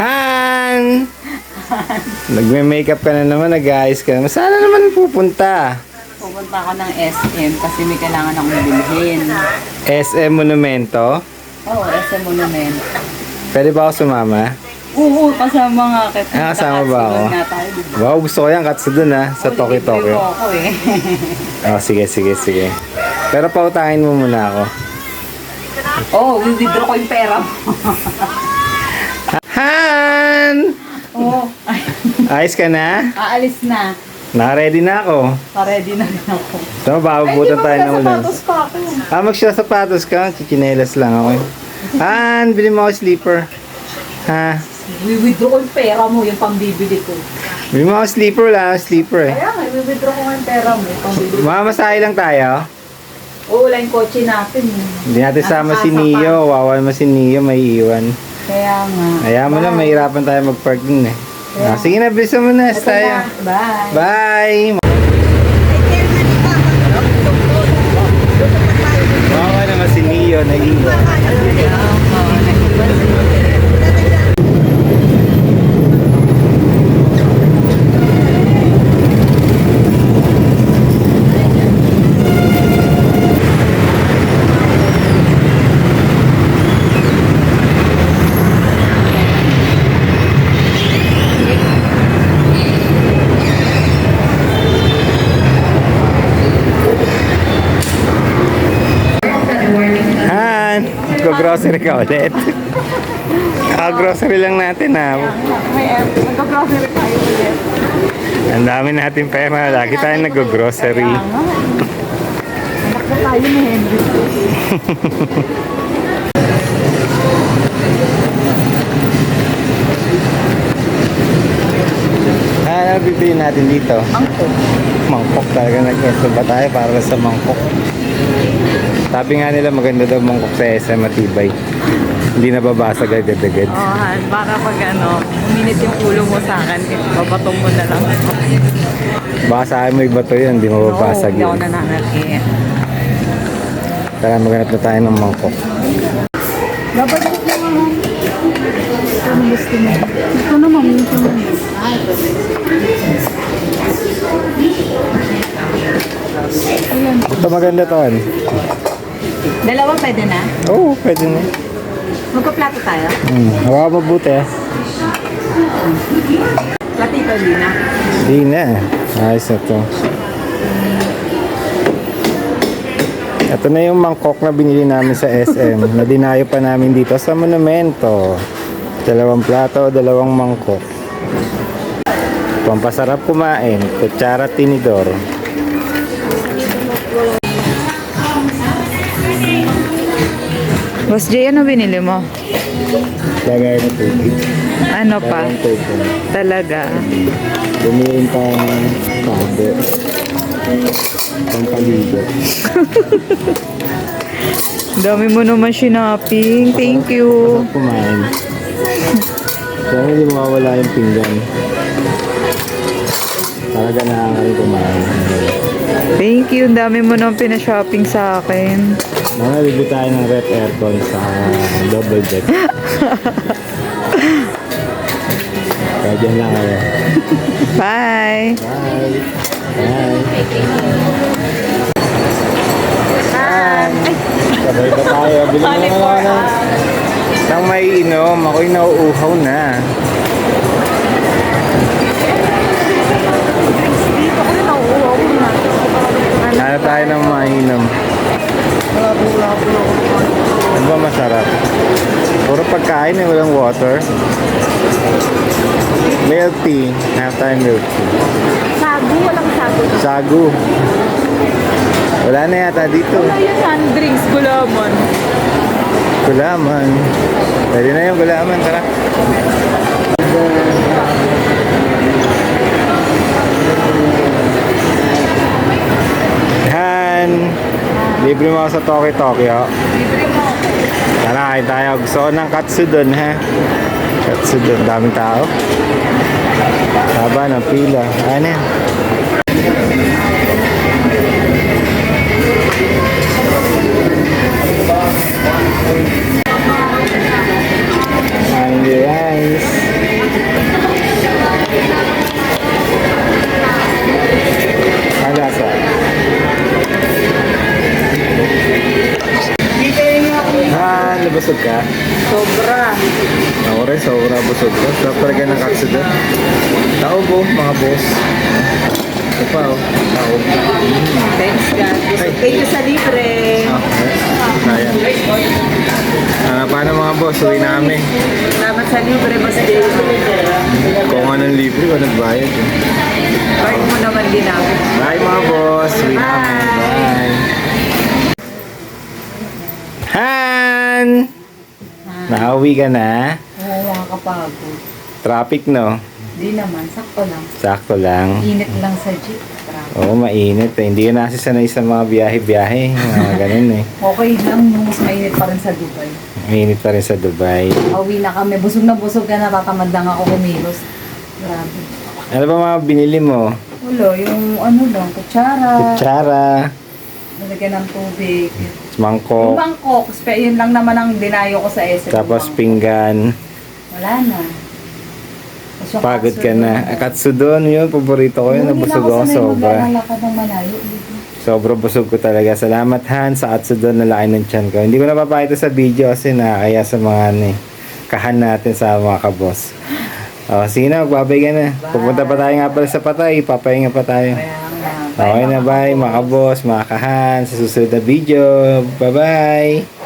Han! Nagme-makeup ka na naman, nag-ayos ka naman. Sana naman pupunta. Pupunta ako ng SM kasi may kailangan akong bilhin. SM Monumento. Oo, SM Monument. Pwede ba ako sumama? Oo, kasama nga kita. Ah, kasama ba ako? Wow, gusto ko yan. Katsu dun ha. Sa Tokyo Libre Tokyo. mo ako eh. Oh, sige, sige, sige. Pero pautangin mo muna ako. Oo, oh, withdraw ko yung pera mo. Han! Oo. Ay, Ayos ka na? aalis na. Naka-ready na ako. Pa-ready na rin ako. So, bababutan tayo ng ulan. sapatos pa ako. Ah, magsya sapatos ka. Chichinelas lang ako. eh. Han, bili mo ako sleeper. Ha? Withdraw ko yung pera mo, yung pambibili ko. Bili mo ako sleeper. Wala akong sleeper eh. Kaya nga, withdraw ko nga yung pera mo, yung pambibili. Mamasahe lang tayo. Oo, wala yung kotse natin. eh. Hindi natin sama si. Neo. Wawan mo si Neo, may iwan. Kaya nga. Ayaw mo na, mahirapan tayo mag-park din eh. Ah, sige na, bilisan mo na. Ito Tayo. na. Bye. Bye! Wawa naman si Neo, naiwan. Han, go-grocery ka ulit. Kaka-grocery lang natin ha. May mag-grocery tayo ulit. Ang dami natin pera. Lagi tayo nag-grocery. Na tayo ni Henry. Ah, ano bibili natin dito? Angko. Mangkok talaga nag-esto ba tayo para sa mangkok? Sabi nga nila maganda daw mangkok sa SM matibay. Hindi nababasag agad-agad. Oh, Han, baka pag ano, uminit yung ulo mo sa akin, babatong mo na lang. Baka sa akin mo iba to yun, hindi mababasag hindi ako yun. nananakit. Tara maghanap na tayo ng mangkok. Babalik mo nga, Han. Ano gusto mo? Ito naman, ito naman. Ito maganda to. ano? Dalawa pwede na? Oo, oh, pwede na. Magpa-plato tayo? Hmm, hawa mabuti ah. Platito, di na. Hindi na. Ayos na to. Ito na yung mangkok na binili namin sa SM. na dinayo pa namin dito sa monumento. Dalawang plato, dalawang mangkok. Pampasarap kumain. Kutsara tinidor. Boss Jay, ano binili mo? Lagay na tubig. Ano pa? Lagay ng tubig. Talaga. Bumili tayo ng kado. Pampaligo. Dami mo naman shopping. Thank you. Sarap kumain. Kaya hindi mawawala yung pinggan. Talaga nakakarin kumain. Thank you. Dami mo naman pinashopping sa akin. Bibili tayo ng rep aircon sa double deck. Kaya dyan lang ako. Bye. Bye! Bye! Ay, Sabay ba tayo? Bili mo naman ako ng, ng may inom. Ako'y nauuhaw na. dito ko rin nauuhaw ko na. Hanap tayo ng mainom. Ano ba masarap? Puro pagkain eh, walang water. Milk tea. Hanap tayo milk tea. Sagu, walang sagu. Sagu. Wala na yata dito. Ayun, hand drinks, gulaman. Gulaman. Pwede na yung gulaman. Tara. Libre mo sa Tokyo Tokyo. Libre mo. Tara, kain tayo. Gusto ko ng katsudon, ha? Katsudon. Daming tao. Haba ng pila. Ano yan? Sarap talaga ng katsudon. Taob oh, mga boss. Ito pa oh, taob. Thanks God. Thank you sa libre. Ah, ayan. Ah, paano mga boss, uwi namin. Salamat sa libre, Boss Dave. Kung anong libre, walang bayad. Eh. Bye mo naman din ako. Bye mga boss, uwi namin. Bye. Han! Nakauwi ka na? Nakakapagod. Traffic no? Di naman, sakto lang. Sakto lang. Init lang sa jeep. Grabe. Oo, mainit eh. Hindi ka na kasi sanay sa mga biyahe-biyahe. Mga ganun eh. Okay lang, nung mas mainit pa rin sa Dubai. Mainit pa rin sa Dubai. Pauwi na kami. Busog na busog ka na. Tatamad lang ako kumilos. Grabe. Ano ba mga binili mo? Wala, yung ano lang, kutsara. Kutsara, Nalagyan ng tubig. Yung mangkok, Bangkok, spe- yun lang naman ang dinayo ko sa SM. tapos pinggan. Wala na. Yung Pagod ka na. Ah, Katsudon yun, paborito ko yun. Hindi na Nabusog ako sobra. maglalakad ng malayo. dito. Sobra busog ko talaga. Salamat Han sa Katsudon na laki ng tiyan ko. Hindi ko napapakita sa video kasi nakakaya sa mga ano eh, kahan natin sa mga kabos. O, sige na, magbabay ka na. Pupunta pa tayo nga pala sa patay. Papahinga pa tayo. Okay na, bye mga kabos, mga kahan. Sa susunod na video. Bye-bye.